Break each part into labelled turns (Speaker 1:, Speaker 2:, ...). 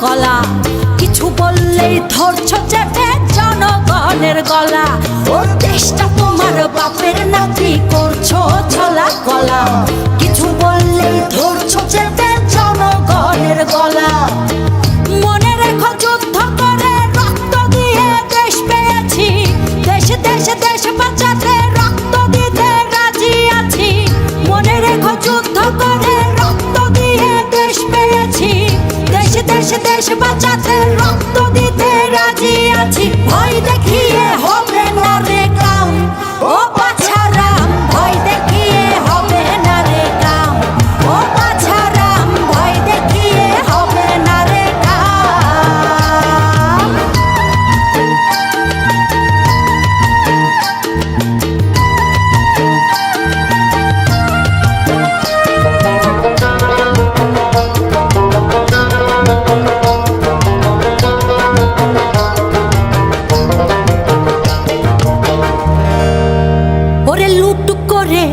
Speaker 1: কলা। কিছু বললেই ধরছ চেপে দেশ দেশ বাঁচাতে রক্ত দিতে রাজি আছি। ভয় দেখিয়ে লুট করে,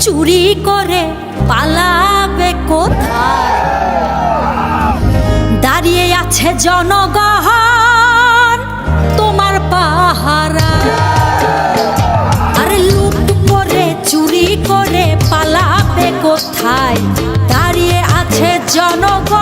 Speaker 1: চুরি করে, পালাবে কোথায়? দাঁড়িয়ে আছে জনগণ, তোমার পাহারা। আরে লুট করে, চুরি করে, পালাবে কোথায়? দাঁড়িয়ে আছে জনগণ।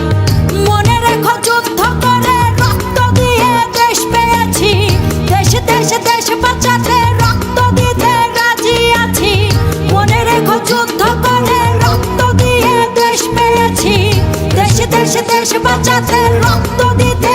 Speaker 1: দেশ বাঁচাতে রক্ত দিতে